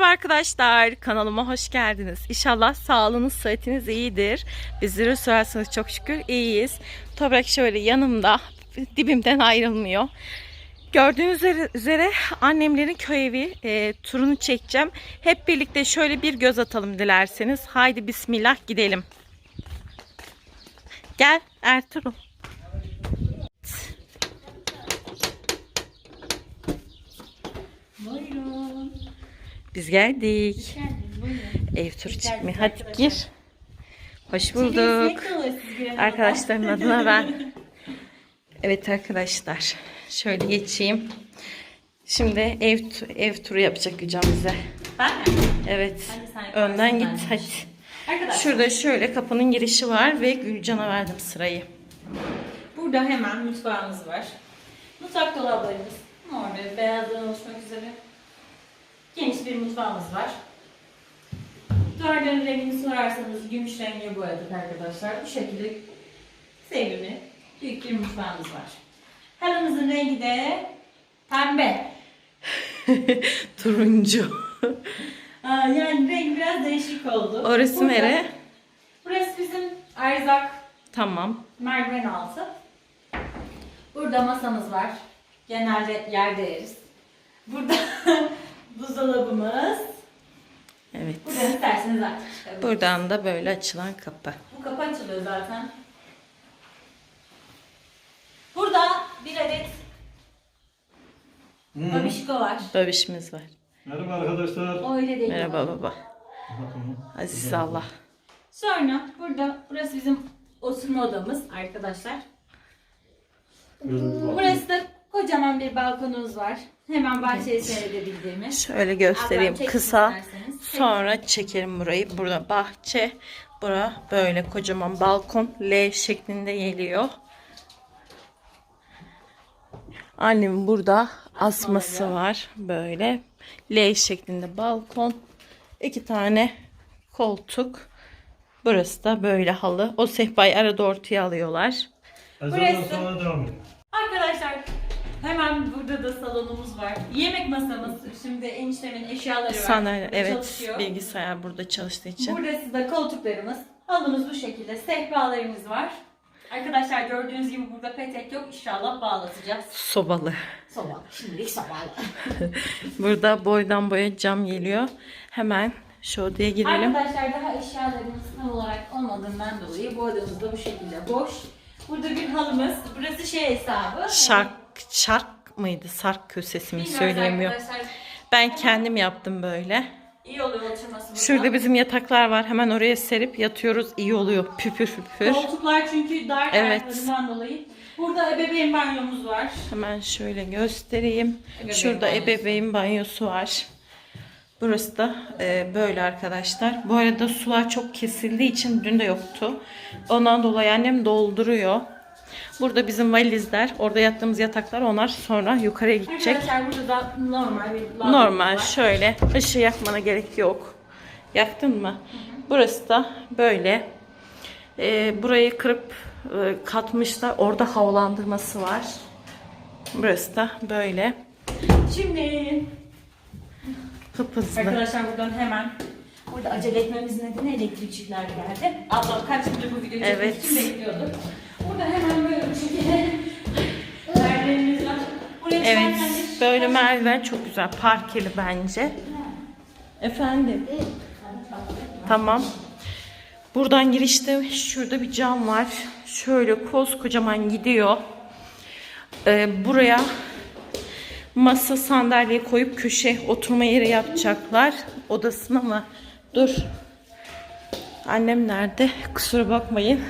Merhaba arkadaşlar, kanalıma hoş geldiniz. İnşallah sağlığınız, sıhhatiniz iyidir. Bizleri sorarsanız çok şükür iyiyiz. Toprak şöyle yanımda, dibimden ayrılmıyor. Gördüğünüz üzere- annemlerin köy evi e, turunu çekeceğim. Hep birlikte şöyle bir göz atalım dilerseniz. Haydi bismillah gidelim. Gel Ertuğrul. Biz geldik. Ev turu çıkmaya. Hadi gir. Hoş bulduk. Arkadaşların adına ben. Evet arkadaşlar. Şöyle geçeyim. Şimdi ev ev turu yapacak Gülcan bize. Ben mi? Evet. Hadi sen Önden git ben. hadi. Arkadaşlar Şurada şöyle kapının girişi var ve Gülcan'a verdim sırayı. burada hemen mutfağımız var. Mutfak dolaplarımız mor ve beyazdan oluşmak üzere geniş bir mutfağımız var. Duvarların rengini sorarsanız gümüş renge boyadık arkadaşlar. Bu şekilde sevimli büyük bir mutfağımız var. Halımızın rengi de pembe. Turuncu. Aa, yani renk biraz değişik oldu. Orası Burada- nere? Burası bizim erzak Tamam. merdiven altı. Burada masamız var. Genelde yerde yeriz. Burada buzdolabımız. Evet. Buradan isterseniz artık çıkabilirsiniz. Buradan da böyle açılan kapı. Bu kapı açılıyor zaten. Burada bir adet babişko var. Babişimiz var. Merhaba arkadaşlar. Öyle değil. Merhaba baba. Bakın. Aziz Allah. Sonra burada burası bizim oturma odamız arkadaşlar. Burası da kocaman bir balkonumuz var. Hemen bahçeyi seyredebildiğimiz. Şöyle göstereyim Ablam kısa. Sonra çekelim burayı. Burada bahçe. Bura böyle kocaman balkon. L şeklinde geliyor. Annemin burada asması var. Böyle. L şeklinde balkon. İki tane koltuk. Burası da böyle halı. O sehpayı arada ortaya alıyorlar. Burası- hemen burada da salonumuz var. Yemek masamız. Şimdi eniştemin eşyaları var. Sandalye, Burada evet çalışıyor. bilgisayar burada çalıştığı için. Burası da koltuklarımız. Halımız bu şekilde. Sehpalarımız var. Arkadaşlar gördüğünüz gibi burada petek yok. İnşallah bağlatacağız. Sobalı. Sobalı. Şimdilik sobalı. Burada boydan boya cam geliyor. Hemen şu odaya girelim. Arkadaşlar daha eşyalarımız tam olarak olmadığından dolayı bu odamız da bu şekilde boş. Burada bir halımız. Burası şey hesabı. Şark, şark mıydı? Sark kösesi mi Bilmiyoruz söyleyemiyor. arkadaşlar. Ben kendim yaptım böyle. İyi oluyor oturması. Şurada bizim yataklar var. Hemen oraya serip yatıyoruz. İyi oluyor. Püpür püpür. Koltuklar çünkü dar Evet. ayaklarından dolayı. Burada ebeveyn banyomuz var. Hemen şöyle göstereyim. Ebeveyn Şurada banyosu. ebeveyn banyosu var. Burası da e, böyle arkadaşlar. Bu arada sular çok kesildiği için dün de yoktu. Ondan dolayı annem dolduruyor. Burada bizim valizler, orada yattığımız yataklar onlar sonra yukarıya gidecek. Arkadaşlar burada da normal bir Normal var. şöyle ışığı yakmana gerek yok. Yaktın mı? Burası da böyle. Ee, burayı kırıp e, katmışlar. Orada havalandırması var. Burası da böyle. Şimdi Hıpızlı. arkadaşlar buradan hemen burada acele etmemizin nedeni elektrikçiler geldi. Ablam kaç gündür bu videoyu çekmek Evet. için bekliyordu. Burada hemen Evet. Böyle merdiven çok güzel. Parkeli bence. Efendim. Tamam. Buradan girişte şurada bir cam var. Şöyle koskocaman gidiyor. Ee, buraya masa sandalye koyup köşe oturma yeri yapacaklar. Odasına mı? Dur. Annem nerede? Kusura bakmayın.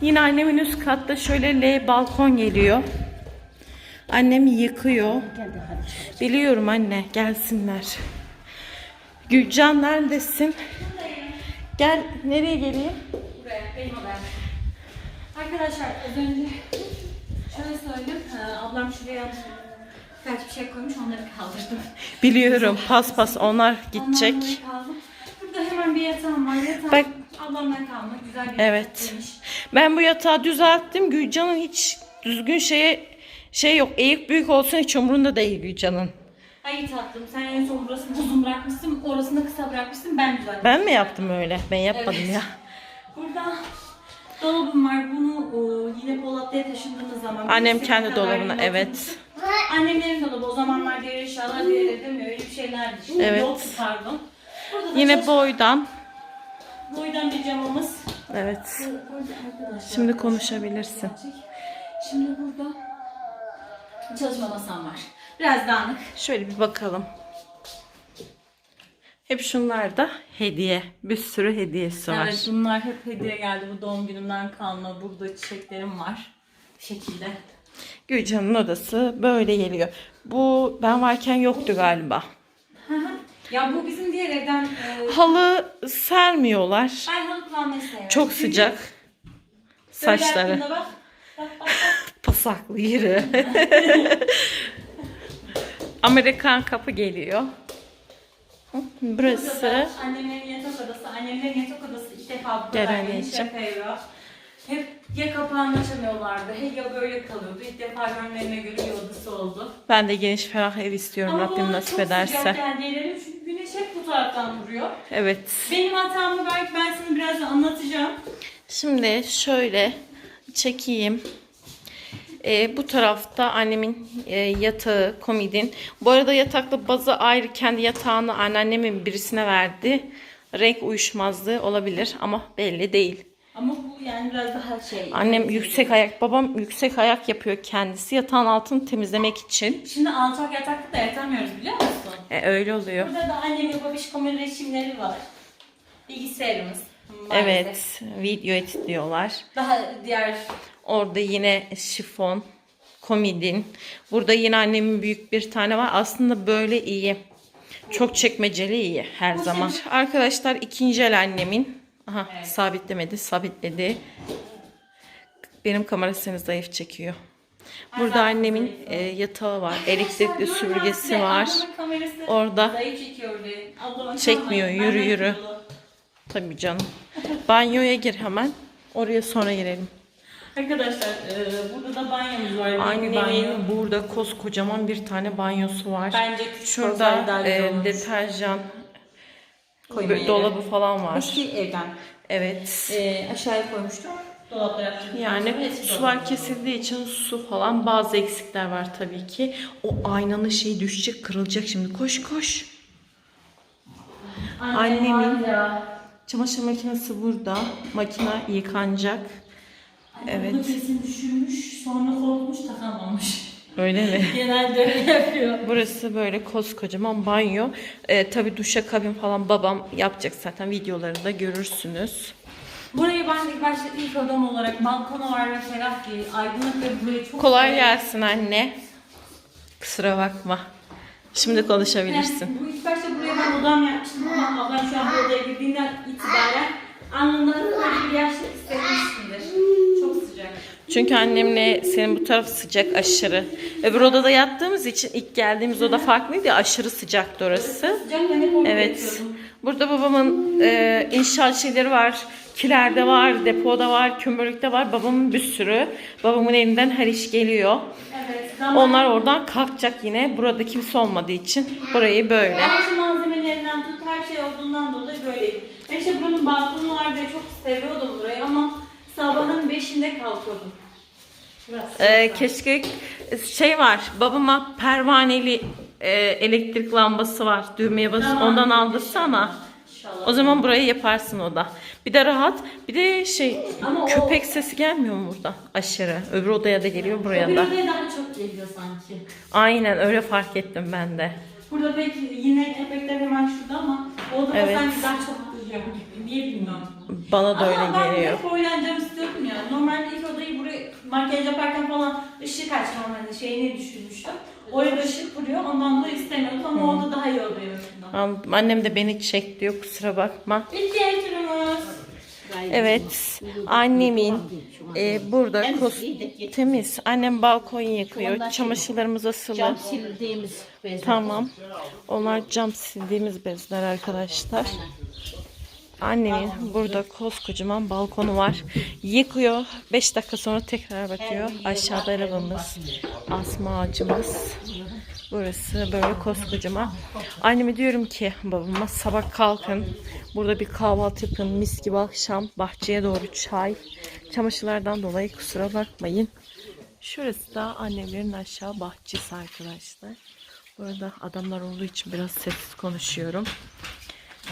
Yine annemin üst katta şöyle L balkon geliyor. Annem yıkıyor. Biliyorum anne gelsinler. Gülcan neredesin? Gel nereye geleyim? Buraya benim odam. Arkadaşlar az önce şöyle söyleyeyim. Ha, ablam şuraya birkaç bir şey koymuş onları kaldırdım. Biliyorum paspas onlar gidecek. Kaldı. Hemen bir yatağım var. Yatağım Bak. ablamdan kalma. Güzel bir Evet. demiş. Ben bu yatağı düzelttim. Gülcan'ın hiç düzgün şeye şey yok. Eğik büyük olsun hiç umurunda değil Gülcan'ın. Hayır tatlım sen en son burasını uzun bırakmışsın, orasını kısa bırakmışsın ben düzelttim. Ben mi yaptım öyle? Ben yapmadım Evet. ya. Burada dolabım var. Bunu o, yine Polatlı'ya taşındığımız zaman. Annem kendi dolabına evet. Annemlerin dolabı o zamanlar diğer eşyalar diğer evde mi öyle bir şeylerdi. Şimdi Evet. yoktu pardon. Burada da Yine boydan. boydan bir camımız. Evet. Burada Şimdi konuşabilirsin. Şimdi burada çalışma masam var. Biraz dağınık. Şöyle bir bakalım. Hep şunlar da hediye. Bir sürü hediyesi var. Evet bunlar hep hediye geldi. Bu doğum günümden kalma. Burada çiçeklerim var. Bu şekilde. Gülcan'ın odası böyle geliyor. Bu ben varken yoktu galiba. Ya bu bizim diğer evden e, Halı sermiyorlar. ben halı kullanmayı seviyorum. Çok Çünkü sıcak. Saçları. yaptığında Bak, bak, bak, bak. Pasaklı yürü. Amerikan kapı geliyor. Burası annemlerin yatak odası. Annemlerin yatak odası ilk defa bu kadar geniş. Hep ya kapağını açamıyorlardı, ya böyle kalıyordu. İlk defa gönüllerine göre bir odası oldu. ben de geniş ferah ev istiyorum Ama Rabbim nasip çok ederse. sıcak geldi yerlerim çünkü güneş hep bu taraftan vuruyor. Evet. Benim hatamı belki ben sana birazdan anlatacağım. Şimdi şöyle çekeyim. Ee, bu tarafta annemin e, yatağı, komodin. Bu arada yataklı bazı ayrı kendi yatağını anneannemin birisine verdi. Renk uyuşmazlığı olabilir ama belli değil. Ama bu yani biraz daha şey. Annem yüksek ayak, babam yüksek ayak yapıyor kendisi yatağın altını temizlemek için. Şimdi alçak yatakta da yatamıyoruz biliyor musun? E, öyle oluyor. Burada da annemin babişkomun resimleri var. Bilgisayarımız. maalesef. Evet, video editliyorlar. Daha diğer Orada yine şifon, komodin. Burada yine annemin büyük bir tane var. Aslında böyle iyi. Çok çekmeceli iyi her Bu zaman. Arkadaşlar ikinci el annemin. Aha sabitlemedi, sabitledi. Benim kamera seni zayıf çekiyor. Burada Ay, annemin e, yatağı var, elektrikli süpürgesi var. Orada. Çekmiyor, yürü, yürü. Tabii canım. Banyoya gir hemen. Oraya sonra girelim. Arkadaşlar e, burada da banyomuz var. bir banyo. Annemin burada koskocaman bir tane banyosu var. Bence küçük Şurada e, deterjan Koyma böyle yeri. dolabı falan var. Eski evden Evet. e, aşağıya koymuştum. Dolapta yaptım. Yani sular kesildiği için su falan bazı eksikler var tabii ki. O aynanın şeyi düşecek, kırılacak şimdi. Koş koş. Annemin- Çamaşır makinesi burada. Makine yıkanacak. Evet. Burada kesin düşürmüş, sonra korkmuş takamamış. Öyle mi? Genelde öyle yapıyor. Burası böyle koskocaman banyo. Ee, tabii duşa kabin falan babam yapacak zaten videolarında görürsünüz. Burayı ben ilk başta ilk odam olarak balkonu var ve ferah değil. Aydınlık ve burayı çok Kolay severim. gelsin anne. Kusura bakma. Şimdi konuşabilirsin. Bu ilk başta buraya ben odam yapmıştım ama ablam şu an bu odaya girdiğinden itibaren anında böyle bir sıcak. Çünkü annemle senin bu taraf sıcak aşırı. Öbür odada yattığımız için ilk geldiğimiz oda farklıydı aşırı sıcaktı orası. Evet. Burada babamın e, inşaat şeyleri var. Kilerde var, depoda var, kömürlükte var. Babamın bir sürü. Babamın elinden her iş geliyor. Evet. Zaman Onlar oradan kalkacak yine. Burada kimse olmadığı için burayı böyle. Her şey malzemelerinden tut, her şey olduğundan dolayı böyleydi. Ben işte buranın balkonu var diye çok seviyordum burayı ama sabahın beşinde kalkıyordum. Ee, keşke şey var. Babama pervaneli e, elektrik lambası var. Düğmeye basıp Tamam. ondan aldırsana. İnşallah. O zaman burayı yaparsın o da. Bir de rahat. Bir de şey Ama o- köpek sesi gelmiyor mu burada aşırı? Öbür odaya da geliyor buraya Bir da. odaya daha çok geliyor sanki. Aynen öyle fark ettim ben de. Burada pek yine köpekler hemen şurada ama orada da Evet. sanki daha çok duyuyor. Niye bilmiyorum. Bana da ama öyle ben geliyor. hep oynayacağım istiyorum ya. Normalde ilk odayı buraya makyaj yaparken falan ışık aç normalde şeyini düşürmüştüm. Oraya da ışık vuruyor ondan da istemiyordum ama orada daha iyi oluyor. aslında. Anladım. Annem de beni çek diyor kusura bakma. İlk turumuz. Evet. Annemin e, burada kos- temiz. Annem balkon yıkıyor. Çamaşırlarımız asılı. Cam sildiğimiz bezler. Tamam. Onlar cam sildiğimiz bezler arkadaşlar. Annemin burada koskocaman balkonu var. Yıkıyor. 5 dakika sonra tekrar bakıyor. Aşağıda arabamız. Asma ağacımız. Burası böyle koskocaman. Anneme diyorum ki babama sabah kalkın. Burada bir kahvaltı yapın. Mis gibi akşam bahçeye doğru çay. Çamaşırlardan dolayı kusura bakmayın. Şurası da annemlerin aşağı bahçesi arkadaşlar. Burada adamlar olduğu için biraz sessiz konuşuyorum.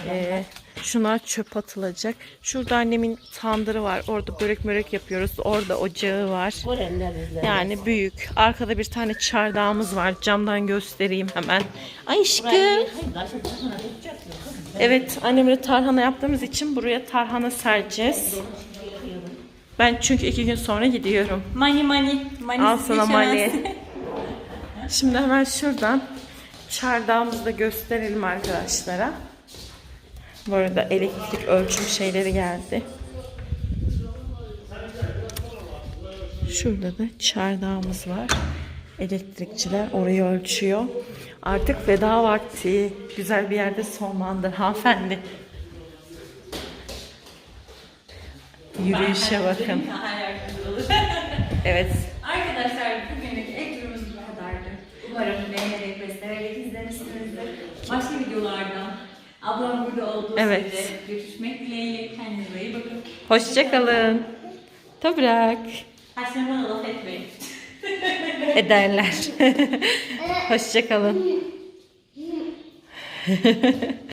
Ee, şuna çöp atılacak. Şurada annemin tandırı var. Orada börek mörek yapıyoruz. Orada ocağı var. Yani büyük. Arkada bir tane çardağımız var. Camdan göstereyim hemen. Ay aşkım. Evet annemle tarhana yaptığımız için buraya tarhana sereceğiz. Ben çünkü iki gün sonra gidiyorum. Mani mani. Mani Al sana mani. Şimdi hemen şuradan çardağımızı da gösterelim arkadaşlara. Bu arada elektrik ölçüm şeyleri geldi. Şurada da çardağımız var. Elektrikçiler orayı ölçüyor. Artık veda vakti. Güzel bir yerde sonlandır hanımefendi. Yürüyüşe bakın. Evet. Arkadaşlar ablam burada olduğu Evet. sürede görüşmek dileğiyle. Kendinize iyi bakın. Hoşçakalın. Toprak. Haşem bana laf etmeyin. Ederler. Hoşçakalın.